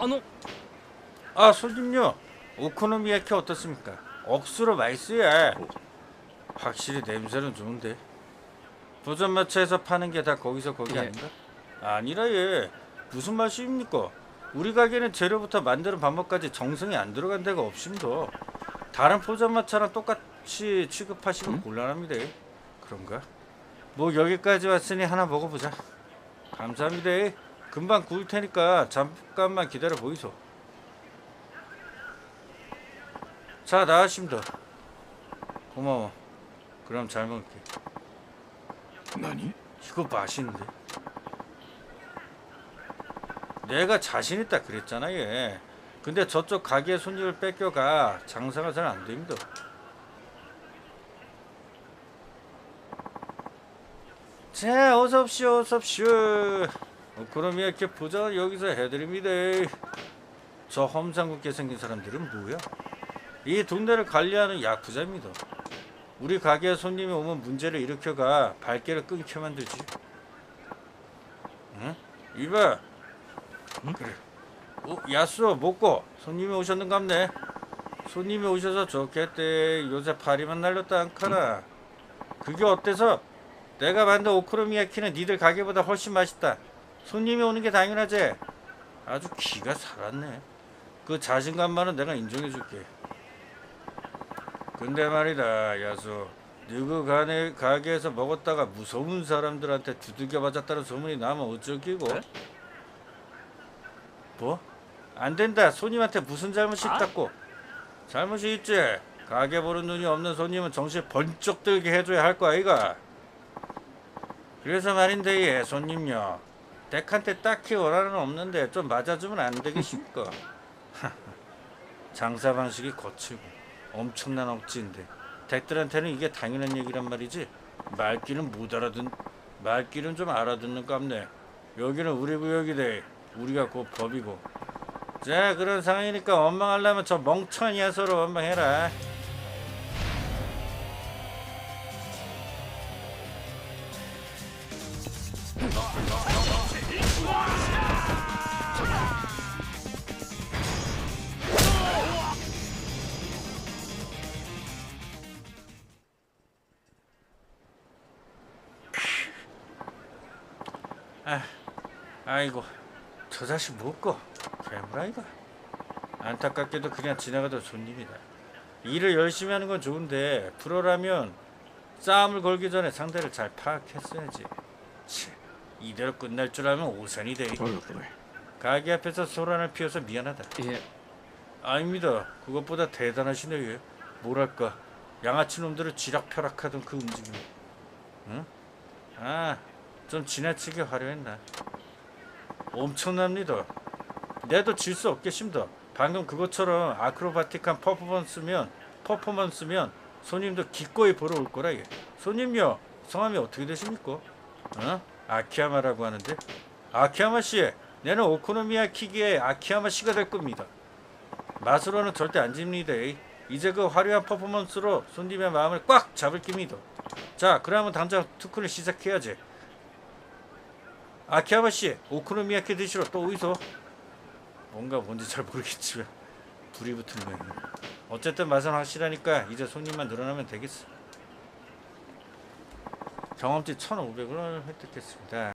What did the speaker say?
あの아 손님요 오코노미야키 어떻습니까? 억수로 맛있어요 확실히 냄새는 좋은데 도전마차에서 파는 게 다 거기서 거기 예. 아닌가? 아니라 얘 무슨 맛입니까? 우리 가게는 재료부터 만드는 방법까지 정성이 안 들어간 데가 없습니다 다른 포장마차랑 똑같이 취급하시면 음? 곤란합니다 그런가? 뭐 여기까지 왔으니 하나 먹어보자 감사합니다 금방 구울 테니까 잠깐만 기다려 보이소. 자 나가십니다. 고마워. 그럼 잘 먹을게. 何 이거 맛있는데? 내가 자신 있다 그랬잖아 얘. 근데 저쪽 가게 손님을 뺏겨가 장사가 잘 안 됩니다. 자 어서 오십시오 어서 오십시오 어, 그럼 이렇게 보자 여기서 해드립니다 저 험상궂게 생긴 사람들은 뭐야 이 동네를 관리하는 야쿠자입니다 우리 가게에 손님이 오면 문제를 일으켜가 발길을 끊게 만들지. 응? 이봐. 그래. 어, 야수 먹고 손님이 오셨는갑네. 손님이 오셔서 좋겠대. 요새 파리만 날렸다 않카나. 그게 어때서? 내가 만든 오크로미야키는 니들 가게보다 훨씬 맛있다. 손님이 오는 게 당연하지. 아주 기가 살았네. 그 자신감만은 내가 인정해 줄게. 근데 말이다 야수 누구 가네, 가게에서 먹었다가 무서운 사람들한테 두들겨 맞았다는 소문이 나면 어쩌기고 에? 뭐? 안 된다 손님한테 무슨 잘못이 아? 있다고 잘못이 있지 가게 보는 눈이 없는 손님은 정신 번쩍 들게 해줘야 할거 아이가 그래서 말인데 예 손님요 댁한테 딱히 원하는 없는데 좀 맞아주면 안 되겠습니까 장사 방식이 거칠고 엄청난 억지인데 댁들한테는 이게 당연한 얘기란 말이지. 말귀는 못 알아듣 말귀는 좀 알아듣는 깝네. 여기는 우리 구역이돼. 우리가 곧 법이고. 자 그런 상황이니까 원망하려면 저 멍청한 야서로 원망해라 아, 아이고 저 자식 못고 개물아이가. 안타깝게도 그냥 지나가다 손님이다. 일을 열심히 하는 건 좋은데 프로라면 싸움을 걸기 전에 상대를 잘 파악했어야지. 치, 이대로 끝날 줄 알면 오산이 돼 가게 앞에서 소란을 피워서 미안하다. 예. 아닙니다. 그것보다 대단하시네요 예. 뭐랄까. 양아치 놈들을 지락펴락하던 그 움직임. 응? 아 좀 지나치게 화려했나 엄청납니다 내도 질 수 없겠습니다 방금 그것처럼 아크로바틱한 퍼포먼스면 퍼포먼스면 손님도 기꺼이 보러 올 거라 얘 손님요 성함이 어떻게 되십니까? 어? 아키야마라고 하는데 아키야마 씨 내는 오코노미야키기의 아키야마 씨가 될 겁니다 맛으로는 절대 안 집니다. 이제 그 화려한 퍼포먼스로 손님의 마음을 꽉 잡을 깁니다. 자, 그러면 당장 투크를 시작해야지. 아키야마 씨, 오코노미야키 드시러 또 어디서? 뭔가 뭔지 잘 모르겠지만 불이 붙은 모양. 어쨌든 맛은 확실하니까 이제 손님만 늘어나면 되겠어. 경험치 1,500을 획득했습니다.